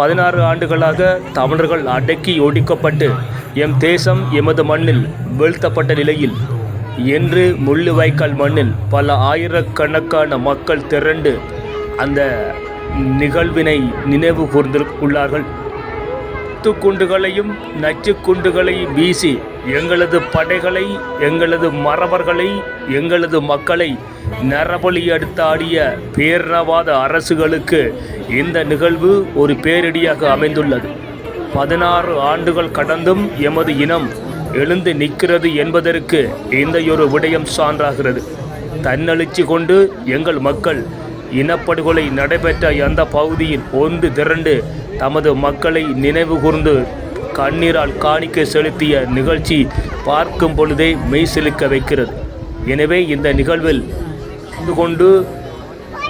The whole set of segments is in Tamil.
பதினாறு ஆண்டுகளாக தமிழர்கள் அடக்கி ஒடுக்கப்பட்டு எம் தேசம் எமது மண்ணில் வீழ்த்தப்பட்ட நிலையில் என்று முள்ளுவாய்க்கால் மண்ணில் பல ஆயிரக்கணக்கான மக்கள் திரண்டு அந்த நிகழ்வினை நினைவு கூர்ந்து உள்ளார்கள். நச்சு குண்டுகளை வீசி எங்களது படைகளை எங்களது மறவர்களை எங்களது மக்களை நரபலி அடுத்தாடிய பேரவாத அரசுகளுக்கு இந்த நிகழ்வு ஒரு பேரிடியாக அமைந்துள்ளது. பதினாறு ஆண்டுகள் கடந்தும் எமது இனம் எழுந்து நிற்கிறது என்பதற்கு இந்த ஒரு விடயம் சான்றாகிறது. தன்னெழுச்சி கொண்டு எங்கள் மக்கள் இனப்படுகொலை நடைபெற்ற அந்த பகுதியில் ஒன்று திரண்டு தமது மக்களை நினைவுகூர்ந்து கண்ணீரால் காணிக்க செலுத்திய நிகழ்ச்சி பார்க்கும் பொழுதே மெய் செலுக்க வைக்கிறது. எனவே இந்த நிகழ்வில் கொண்டு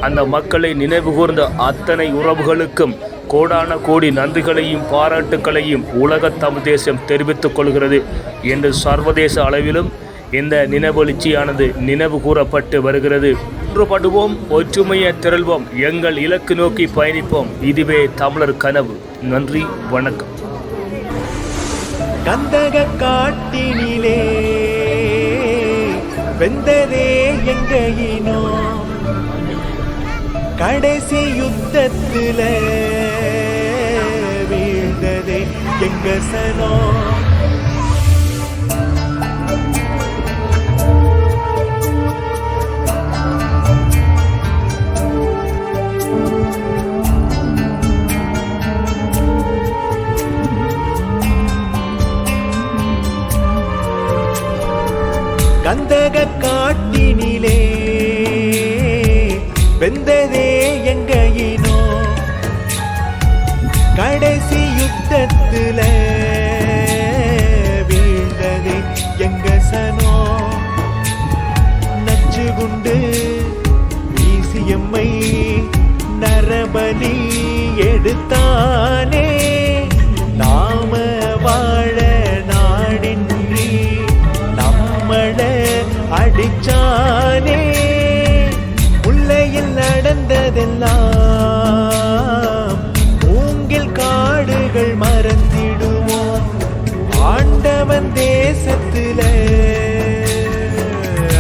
அந்த மக்களை நினைவுகூர்ந்த அத்தனை உறவுகளுக்கும் கோடான கோடி நன்றிகளையும் பாராட்டுக்களையும் உலக தமிழ் தேசம் தெரிவித்துக் கொள்கிறது என்று சர்வதேச அளவிலும் இந்த நினைவெழுச்சியானது நினைவு கூறப்பட்டு வருகிறது. ஒன்றுபடுவோம் ஒற்றுமையை திரள்வோம் எங்கள் இலக்கு நோக்கி பயணிப்போம். இதுவே தமிழர் கனவு. நன்றி வணக்கம். கந்தக காட்டினிலே வெந்ததே எங்க இனம் கடைசி யுத்தத்திலே வீழ்ந்ததே எங்க சனம் கந்தக காட்டினிலே. வெந்ததே எங்கையினோ. கடைசி யுத்தத்துல வீழ்ந்ததே எங்க சனோ. நச்சு குண்டு வீசியம்மை நரபலி எடுத்தானே. அடிச்சானே முல்லையில் நடந்ததெல்லாம் மூங்கில் காடுகள் மறந்திடுவோம் ஆண்டவன் தேசத்துல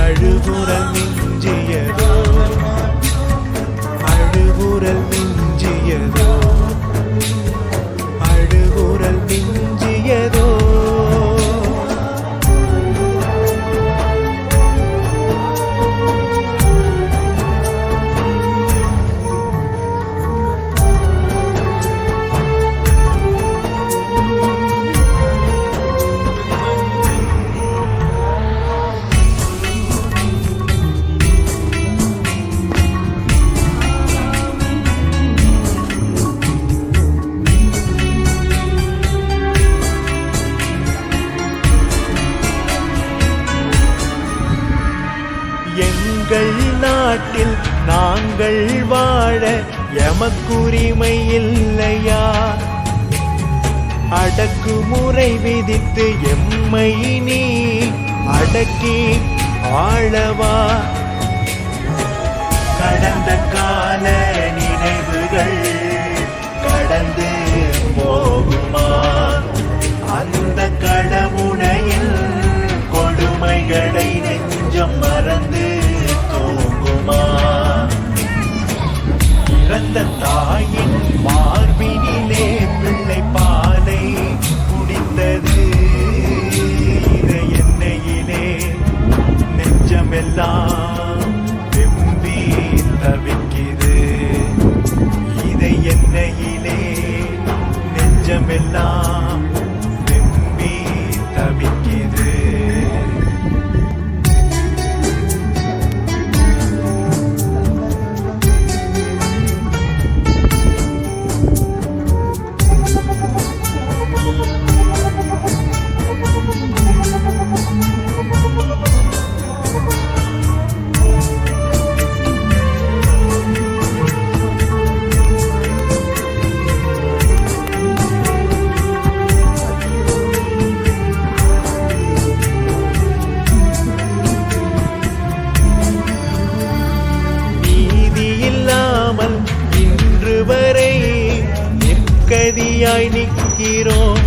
அழுகுறல் நாட்டில் நாங்கள் வாழ எமக்குரிமை இல்லையா அடக்குமுறை விதித்து எம்மை நீ அடக்கி ஆளவா? கடந்த இதை நெஞ்சமெல்லாம் நிர்கதியாய் நிற்கிறோம்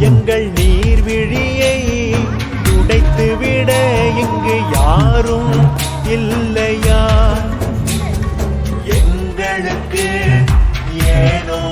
எங்கள் நீர்விழியை துடைத்துவிட இங்கு யாரும் இல்லையா? எங்களுக்கு ஏனோ